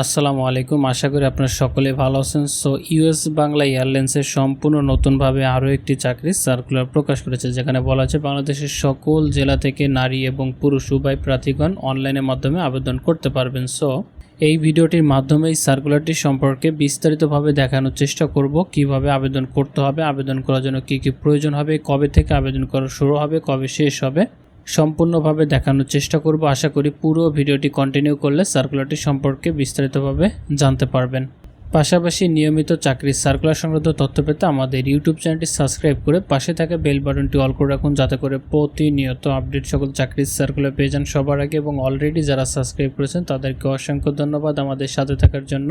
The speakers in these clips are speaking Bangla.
আসসালামু আলাইকুম। আশা করি আপনারা সকলে ভালো আছেন। সো, ইউএস বাংলা এয়ারলাইন্সের সম্পূর্ণ নতুনভাবে আরও একটি চাকরির সার্কুলার প্রকাশ করেছে, যেখানে বলা আছে বাংলাদেশের সকল জেলা থেকে নারী এবং পুরুষ উভয় প্রার্থীগণ অনলাইনের মাধ্যমে আবেদন করতে পারবেন। সো, এই ভিডিওটির মাধ্যমে এই সার্কুলারটি সম্পর্কে বিস্তারিতভাবে দেখানোর চেষ্টা করব, কীভাবে আবেদন করতে হবে, আবেদন করার জন্য কী কী প্রয়োজন হবে, কবে থেকে আবেদন করা শুরু হবে, কবে শেষ হবে। সম্পূর্ণভাবে দেখানোর চেষ্টা করব। আশা করি পুরো ভিডিওটি কন্টিনিউ করলে সার্কুলারটি সম্পর্কে বিস্তারিতভাবে জানতে পারবেন। পাশাপাশি নিয়মিত চাকরির সার্কুলার সংক্রান্ত তথ্য পেতে আমাদের ইউটিউব চ্যানেলটি সাবস্ক্রাইব করে পাশে থাকা বেল বাটনটি অল করে রাখুন, যাতে করে প্রতিনিয়ত আপডেট সকল চাকরির সার্কুলার পেয়ে যান সবার আগে এবং অলরেডি যারা সাবস্ক্রাইব করেছেন তাদেরকে অসংখ্য ধন্যবাদ আমাদের সাথে থাকার জন্য।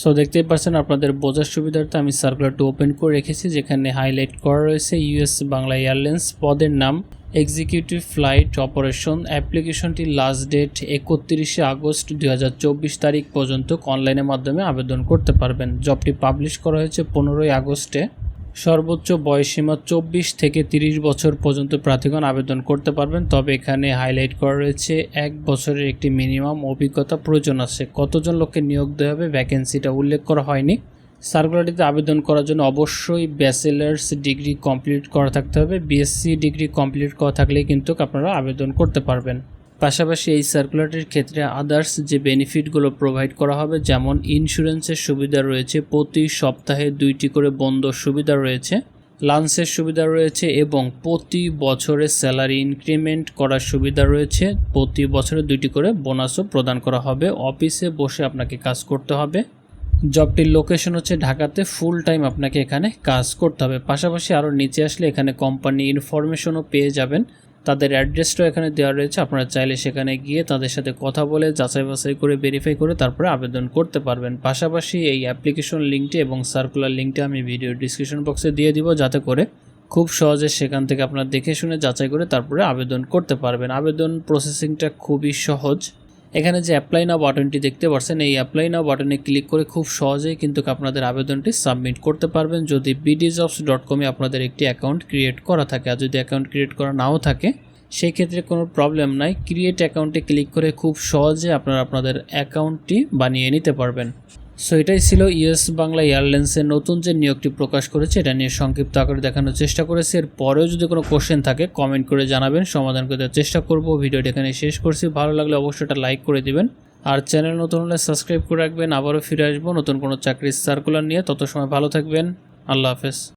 সো দেখতেই পাচ্ছেন আপনাদের বোঝার সুবিধার্থে আমি সার্কুলারটি ওপেন করে রেখেছি, যেখানে হাইলাইট করা রয়েছে ইউএস বাংলা এয়ারলাইন্স পদের নাম। এক্সিকিউটিভ ফ্লাইট অপারেশন অ্যাপ্লিকেশনটি লাস্ট ডেট একত্রিশে আগস্ট দু হাজার চব্বিশ তারিখ পর্যন্ত অনলাইনের মাধ্যমে আবেদন করতে পারবেন। জবটি পাবলিশ করা হয়েছে পনেরোই আগস্টে। সর্বোচ্চ বয়সীমা চব্বিশ থেকে তিরিশ বছর পর্যন্ত প্রার্থীগণ আবেদন করতে পারবেন। তবে এখানে হাইলাইট করা রয়েছে, এক বছরের একটি মিনিমাম অভিজ্ঞতা প্রয়োজন আছে। কতজন লোককে নিয়োগ দেওয়া হবে? ভ্যাকেন্সিটা উল্লেখ করা হয়নি। সার্কুলারটিতে আবেদন করার জন্য অবশ্যই ব্যাচেলার্স ডিগ্রি কমপ্লিট করা থাকতে হবে। বিএসসি ডিগ্রি কমপ্লিট করা থাকলেই কিন্তু আপনারা আবেদন করতে পারবেন। পাশাপাশি এই সার্কুলারটির ক্ষেত্রে আদার্স যে বেনিফিটগুলো প্রোভাইড করা হবে, যেমন ইন্স্যুরেন্সের সুবিধা রয়েছে, প্রতি সপ্তাহে দুইটি করে বন্ধ সুবিধা রয়েছে লাঞ্চের সুবিধা রয়েছে এবং প্রতি বছরে স্যালারি ইনক্রিমেন্ট করার সুবিধা রয়েছে। প্রতি বছরে দুইটি করে বোনাসও প্রদান করা হবে। অফিসে বসে আপনাকে কাজ করতে হবে। জবটির লোকেশন হচ্ছে ঢাকাতে ফুল টাইম আপনাকে এখানে কাজ করতে হবে। পাশাপাশি আরও নিচে আসলে এখানে কোম্পানি ইনফরমেশনও পেয়ে যাবেন। তাদের অ্যাড্রেসটাও এখানে দেওয়া রয়েছে। আপনারা চাইলে সেখানে গিয়ে তাদের সাথে কথা বলে যাচাই বাছাই করে ভেরিফাই করে তারপরে আবেদন করতে পারবেন। পাশাপাশি এই অ্যাপ্লিকেশন লিঙ্কটি এবং সার্কুলার লিঙ্কটি আমি ভিডিও ডিসক্রিপশন বক্সে দিয়ে দিব যাতে করে খুব সহজে সেখান থেকে আপনারা দেখে শুনে যাচাই করে তারপরে আবেদন করতে পারবেন। আবেদন প্রসেসিংটা খুবই সহজ। এখানে যে অ্যাপ্লাই নাও বাটনটি দেখতে পাচ্ছেন, এই অ্যাপ্লাই নাও বাটনে ক্লিক করে খুব সহজেই কিন্তু আপনাদের আবেদনটি সাবমিট করতে পারবেন। যদি বিডিজবস ডট কমে আপনাদের একটি অ্যাকাউন্ট ক্রিয়েট করা থাকে, আর যদি অ্যাকাউন্ট ক্রিয়েট করা নাও থাকে, সেই ক্ষেত্রে কোনো প্রবলেম নাই। ক্রিয়েট অ্যাকাউন্টে ক্লিক করে খুব সহজে আপনারা আপনাদের অ্যাকাউন্টটি বানিয়ে নিতে পারবেন। সো এটাই ছিল ইয়েস বাংলা এয়ারলাইন্সের নতুন যে নিয়োগটি প্রকাশ করেছে, এটা নিয়ে সংক্ষিপ্ত আকারে দেখানোর চেষ্টা করেছি। এর পরেও যদি কোনো কোশ্চেন থাকে কমেন্ট করে জানাবেন, সমাধান করে দেওয়ার চেষ্টা করব। ভিডিওটি এখানে শেষ করছি। ভালো লাগলে অবশ্যই এটা লাইক করে দিবেন। আর চ্যানেল নতুন হলে সাবস্ক্রাইব করে রাখবেন। আবারও ফিরে আসব নতুন কোনো চাকরির সার্কুলার নিয়ে। তত সময় ভালো থাকবেন। আল্লাহ হাফেজ।